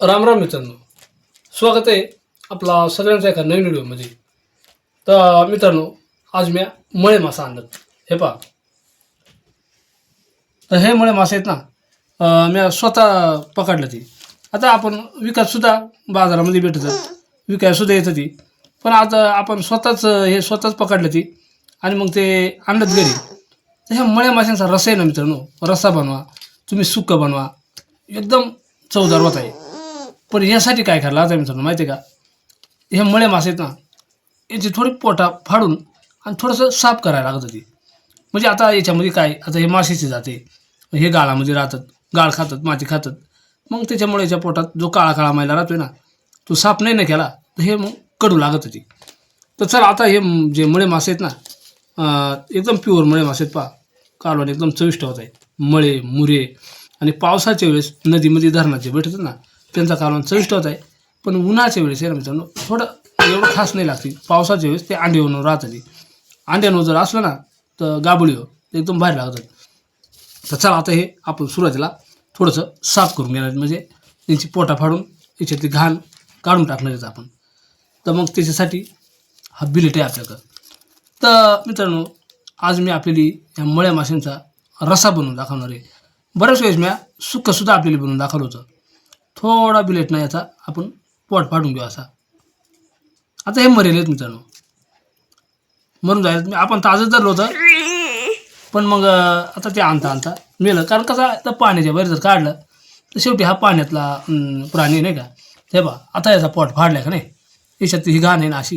राम राम मित्रांनो. स्वागत आहे आपला सगळ्यांचा एका नवीन व्हिडिओमध्ये. तर मित्रांनो आज मी मळे मासा आणत. हे पहा. तर हे मळे मासे आहेत ना मी स्वतः पकडलं ती. आता आपण विकतसुद्धा बाजारामध्ये भेटतात विकायसुद्धा येतं ती. पण आता आपण स्वतःच हे स्वतःच पकडलं ती आणि मग ते आणत घरी. तर ह्या मळ्या माशांचा रस आहे ना मित्रांनो? रस्सा बनवा. तुम्ही सुक्क बनवा. एकदम चवदार होत आहे. पण यासाठी काय करायला आता मित्रांनो माहिती आहे का? हे मळे मासे आहेत ना याची थोडी पोटा फाडून आणि थोडंसं साफ करायला लागत होती म्हणजे आता याच्यामध्ये काय आता हे मासेचे जाते हे गाळामध्ये राहतात गाळ खातात माती खातात. मग त्याच्यामुळे याच्या पोटात जो काळा काळा मैला राहतोय ना तो साफ नाही ना केला तर हे मग कडू लागत होती तर चल आता हे जे मळे मासे आहेत ना एकदम प्युअर मळे मासे आहेत पहा. कालवण एकदम चविष्ट होत आहेत. मळे मुरे आणि पावसाच्या वेळेस नदीमध्ये धरणाचे भेटतात ना त्यांचा कालवण चविष्ट होत आहे पण उन्हाच्या वेळेस आहे ना मित्रांनो थोडं एवढं खास नाही लागते. पावसाच्या वेळेस ते अंड्यावरून राहतं ते. अंड्यानं जर असलं ना तर गाबळी हो ते एकदम बाहेर लागतात. तर चला आता हे आपण सुरुवातीला थोडंसं साफ करून घेणार म्हणजे त्यांची पोटा फाडून त्याच्यातली घाण काढून टाकणार आहेत आपण. तर मग त्याच्यासाठी हा बिलेट आहे आपल्याकडं. तर मित्रांनो आज मी आपल्याली या मळ्या माशांचा रसा बनवून दाखवणार आहे. बऱ्याच वेळेस मी सुक्कंसुद्धा आपल्याला बनवून दाखवलं होतं. थोडा बिलेट नाही याचा. आपण पोट फाडून घेऊ असा. आता हे मरेल आहेत मित्रांनो. मरून जायचं. मी आपण ताजंच धरलं होतं. पण मग आता ते आणता आणता मेलं. कारण कसं आहे, तर पाण्याच्या बाहेर जर काढलं तर शेवटी हा पाण्यातला प्राणी नाही का? हे बा आता याचा पोट फाडलाय का नाही? याच्यात ही घाण आहे ना अशी.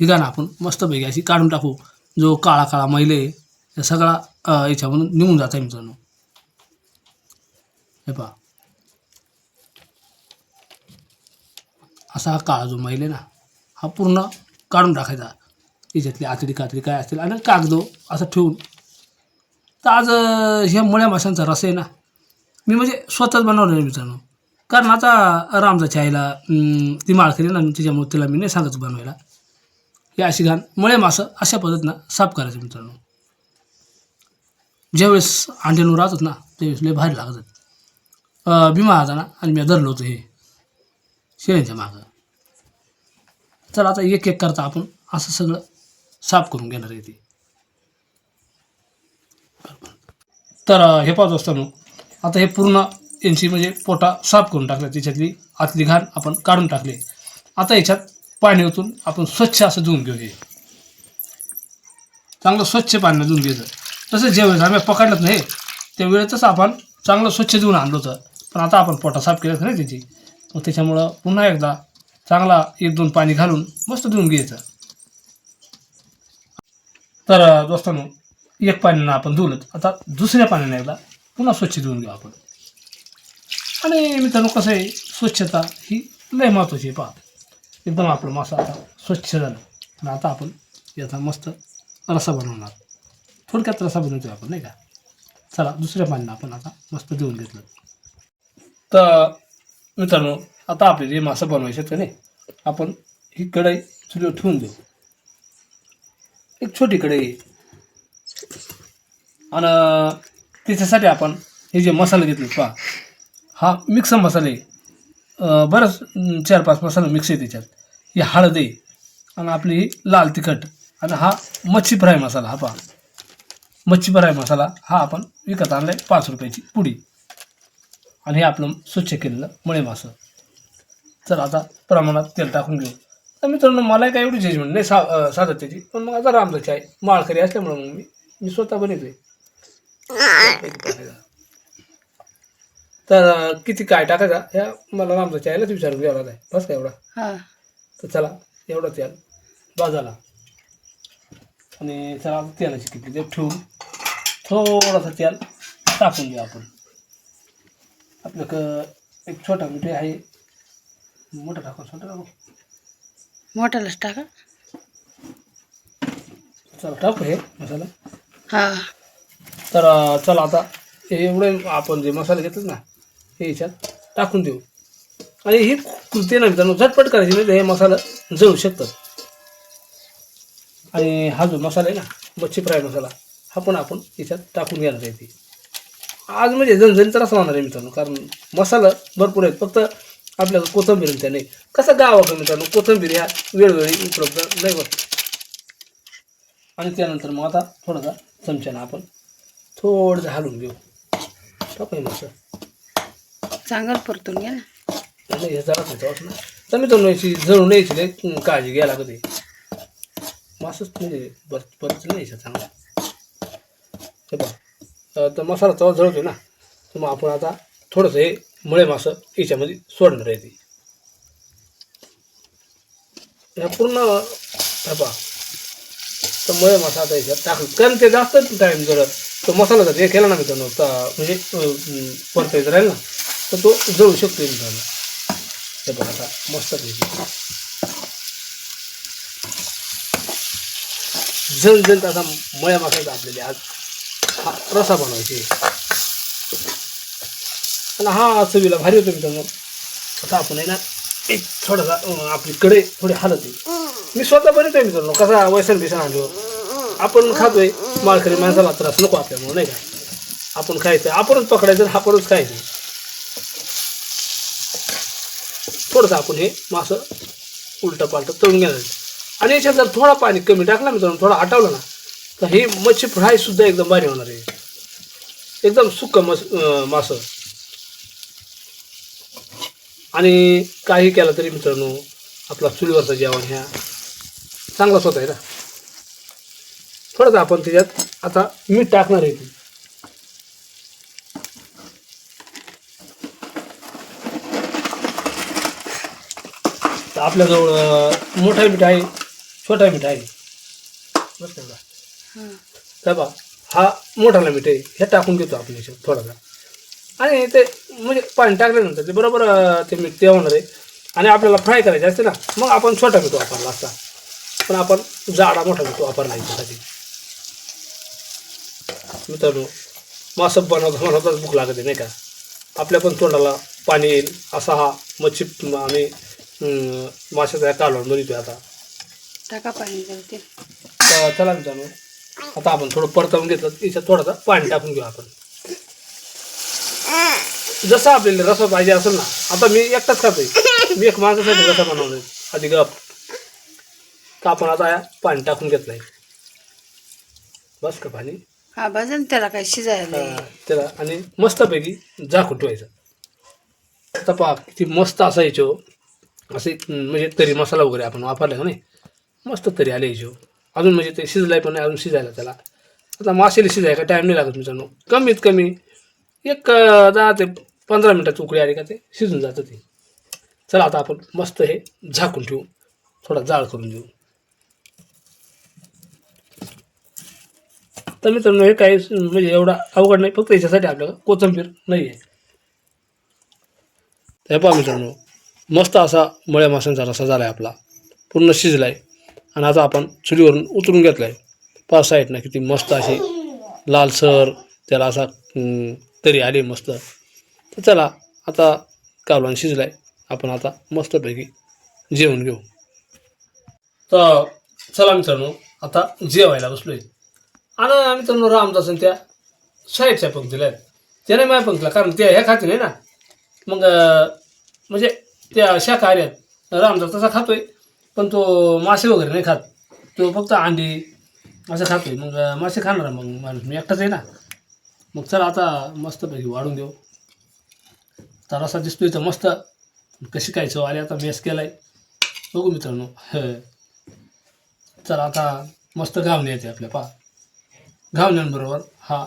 ही घाण आपण मस्तपैकी अशी काढून टाकू. जो काळा काळा मैले आहे हे सगळा याच्यामधून निघून जात आहे मित्रांनो. हे पहा. असा हा काळा जो मैल आहे ना हा पूर्ण काढून टाकायचा. याच्यातली आतडी कातडी काय असतील आणि कागदो असं ठेवून. तर आज ह्या मुळ्या माशांचा रस आहे ना मी म्हणजे स्वतःच बनवलं आहे मित्रांनो. कारण आता रामजाच्या आईला ती माळकरी ना तिच्यामुळे तिला मी नाही सांगत बनवायला. हे अशी घाण मुळे मासं अशा पद्धतीनं साफ करायचं मित्रांनो. ज्यावेळेस अंड्यानं राहतात ना त्यावेळेस लय भारी लागतात. अं, भीमा आता ना आणि मी धरलो होतो हे. शेळ्यांच्या मागं. चला आता एक एक करता आपण. असं सगळं साफ करून घेणार आहे ते. तर हे पाहत असताना आता हे पूर्ण यांची म्हणजे पोटा साफ करून टाकलं त्याच्यातली आतली घाण आपण काढून टाकले. आता याच्यात पाणी ओतून आपण स्वच्छ असं धुवून घेऊ हे चांगलं स्वच्छ पाण्याने धुवून घ्यायचं. तसं जेवढं आम्ही पकडलं नाही त्यावेळेतच आपण चांगलं स्वच्छ धुवून आणलं होतं. पण आता आपण पोटा साफ केलं नाही त्याची. मग त्याच्यामुळं पुन्हा एकदा चांगला एक दोन पाणी घालून मस्त धुवून घ्यायचं. तर दोस्तांनो एक पाण्यानं आपण धुवलं. आता दुसऱ्या पाण्याने एकदा पुन्हा स्वच्छ धुवून घेऊ आपण. आणि मित्रांनो कसं आहे स्वच्छता ही लय महत्त्वाची आहे पहा. एकदम आपलं मासा आता स्वच्छ झालं. आणि आता आपण याचा मस्त रसा बनवणार. थोडक्यात रसा बनवतो आपण नाही का? चला दुसऱ्या पाण्यानं आपण आता मस्त देऊन घेतलं. तर मित्रांनो आता आपले जे मासा बनवायचे का नाही आपण ही कढई चुलीवर ठेवून देऊ. एक छोटी कढई. आहे. आणि त्याच्यासाठी आपण हे जे मसाले घेतले पहा हा मिक्स मसाले बरंच चार पाच मसाले मिक्स आहे त्याच्यात. ही हळद आहे आणि आपली ही लाल तिखट. आणि हा मच्छी फ्राय मसाला हा पहा. मच्छी फ्राय मसाला हा आपण विकत आणलाय पाच रुपयाची पुडी. आणि हे आपलं स्वच्छ केलेलं मळे मासं तर आता प्रमाणात तेल टाकून घेऊ. तर मित्रांनो मला काय एवढी जजमेंट नाही सा अं, साधत त्याची पण मग आता रामदाची आहे माळकरी असल्यामुळं मग मी मी स्वतः बनवतोय तर किती काय टाकायचा ह्या मला रामदाची आयलाच विचारून घ्यावा आहे बस का एवढा? हा. तर चला एवढं तेल बाजाला आणि चला तेलाची किती ते ठेवून थोडासा तेल टाकून घेऊ आपण. आपलं क एक छोटा मिठी आहे. मोठा टाकू छोटा टाकू मोठ्यालाच टाका. चला टाकू हे मसाला. हा. तर अं, चला आता हे एवढे आपण जे मसाले घेतले ना हे याच्यात टाकून देऊ. आणि ही कृती ना मित्रांनो झटपट करायची नाही तर हे मसाला जळू शकतात. आणि हा जो मसाला आहे ना मच्छी फ्राय मसाला हा पण आपण याच्यात टाकून आहे ते. आज म्हणजे झणझणीत रस होणार आहे मित्रांनो कारण मसाला भरपूर आहेत. फक्त आपल्याला कोथंबीर त्या नाही कसं गावाकडे मित्रांनो कोथंबीर ह्या वेळोवेळी उपलब्ध नाही होत. आणि त्यानंतर मग आता थोडासा चमच्यानं आपण थोडंसं हलवून घेऊ. टाकू मस्त चांगलं परतून घ्या ना. नाही हे जरा नाही ना तर मित्रांनो याची जळून न्यायची लय काळजी घ्यायला लागते मासच म्हणजे बरं बरंच नाही चांगला. हे पहा तर मसाला तवा जळतो ना तर मग आपण आता थोडंसं हे मळे मासं याच्यामध्ये सोडणार आहे ती. ह्या पूर्ण हे तर मळे मासा आता याच्यात टाकलं. कारण ते जास्त टाईम जर तो मसाला जर हे केला ना मित्रांनो त्यानं म्हणजे परतायचं राहील ना तर तो जळू शकतो मित्रांनो. हे बघा आता मस्त पैकी. जण जण आता मळ्या मासायचा आपल्याला आज रसा बनवायची. आणि हा चवीला भारी होतो मित्रांनो. आता आपण आहे ना एक थोडासा आपली कडे थोडी हालत आहे मी स्वतः बनवतोय मित्रांनो कसा वैसन बिसन आणलो आपण खातोय माळकरी माणसाला त्रास नको आपल्यामुळे नाही का? आपण खायचं आपणच पकडायचं आपणच खायचं. थोडंसं आपण हे मासं उलटं पालटं तळून घ्यायचं आणि याच्यात जर थोडा पाणी कमी टाकला मित्रांनो थोडा आटवला ना तर हे मच्छी फ्राय सुद्धा एकदम भारी होणार आहे. एकदम सुक्क मस मासं. आणि काही केलं तरी मित्रांनो आपला चुलीवरचं जेवण ह्या चांगलाच होत आहे ना. थोडंसं आपण त्याच्यात आता मीठ टाकणार आहे. तर आपल्याजवळ मोठा मीठ आहे छोटा मीठ आहे. बस तेवढा काय बा हा मोठाला मीठ आहे. हे टाकून घेतो आपण याच्यात थोडासा. आणि ते म्हणजे पाणी टाकल्यानंतर ते बरोबर ते मीठ ते होणार आहे. आणि आपल्याला फ्राय करायचे असते ना मग आपण छोटा मीठ वापरला असता. पण आपण जाडा मोठा मीठ वापरला याच्यासाठी मित्रांनो मासं बनवता बनवताच भूक लागते नाही का? आपल्या पण तोंडाला पाणी येईल असा हा मच्छी आम्ही माशाचा कालवण बनवतोय आता. टाका पाणी चला मित्रांनो. आता आपण थोडं परतवून घेतलं याच्यात थोडासा पाणी टाकून घेऊ आपण. जसं आपल्याला रसा पाहिजे असेल ना आता मी एकटाच खातोय. मी एक माणसासाठी रसा बनवलोय आधी गप. तर आपण आता पाणी टाकून घेतलंय? बस का पाणी? हा भाजन त्याला काय शिजायला हा, त्याला आणि मस्तपैकी झाकून ठेवायचं. आता पहा किती मस्त असा यायचो असे म्हणजे तरी मसाला वगैरे आपण वापरला का नाही? मस्त तरी आले यायचो अजून म्हणजे ते शिजलाय पण नाही अजून शिजायला त्याला. आता मासेला शिजायला टाईम नाही लागत मित्रांनो. कमीत कमी एक दहा ते पंधरा मिनटात उकळी आली का ते शिजून जातं ते. चला आता आपण मस्त हे झाकून ठेवू. थोडा जाळ करून देऊ तर मित्रांनो हे काही म्हणजे एवढा अवघड नाही फक्त याच्यासाठी आपल्याला कोथिंबीर नाही आहे हे पहा मित्रांनो मस्त असा मळ्या माशांचा रसा झाला आहे आपला. पूर्ण शिजला आहे आणि आता आपण चुलीवरून उतरून घेतला आहे पाच साईडनं किती मस्त अशी लालसर त्याला असा तरी आले मस्त. तर चला आता कालवण शिजला आहे आपण आता मस्तपैकी जेवण घेऊ. तर चला मित्रांनो आता जेवायला आहे आणि मित्रांनो रामदासन त्या साईडच्या पंक्तीला आहेत. त्याने माझ्या पंक्तीला कारण त्या ह्या खाते नाही ना. मग म्हणजे त्या शाकाहारी आहेत रामदास तसा खातोय. पण तो मासे वगैरे नाही खात. तो फक्त अंडी असं खातोय. मग मासे खाणार मग माणूस. मी एकटाच आहे ना. मग चला आता मस्तपैकी वाढून देऊ. तर असा दिसतोय तर मस्त. कशी काय चव आली आता मेस आहे बघू मित्रांनो. चला आता मस्त घावणे येते आपल्या पा घावण्यांबरोबर हा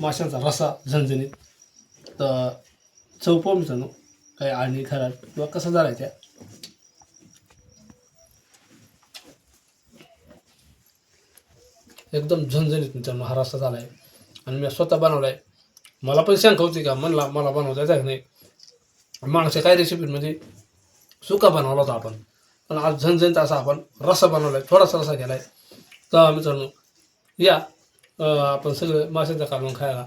माशांचा रसा झणझणीत. तर चव पाहू मित्रांनो. काही आणि खराब किंवा कसा झाला त्या. एकदम झणझणीत मित्रांनो हा झाला आहे आणि मी स्वतः बनवला आहे मला पण शंका होती का? म्हणला मला बनवता येतं नाही. नाही मागच्या काही रेसिपीमध्ये म्हणजे सुका बनवला होता आपण. पण आज झणझणीत असा आपण रस्सा बनवला आहे थोडासा रस्सा केला आहे तर मित्रांनो या आपण सगळं माशांचा कालवण खायला.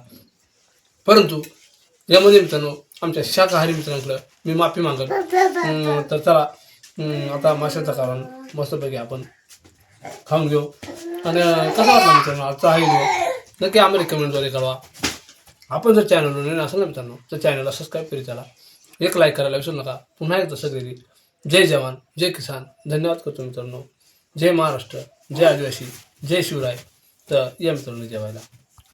परंतु यामध्ये मित्रांनो आमच्या शाकाहारी मित्रांकडं मी माफी मागत तर चला आता माशांचा कालवण मस्तपैकी आपण खाऊन घेऊ. आणि कसा वाटला मित्रांनो आजचा हा व्हिडिओ नक्की आम्हाला कमेंटद्वारे कळवा. आपण जर चॅनलवर नवीन असेल ना मित्रांनो तर चॅनलला सबस्क्राईब करीत चला एक लाईक करायला विसरू नका. पुन्हा एकदा सगळी जय जवान जय किसान. धन्यवाद करतो मित्रांनो. जय महाराष्ट्र जय आदिवासी जय शिवराय. तर या मित्रांनो जेवायला.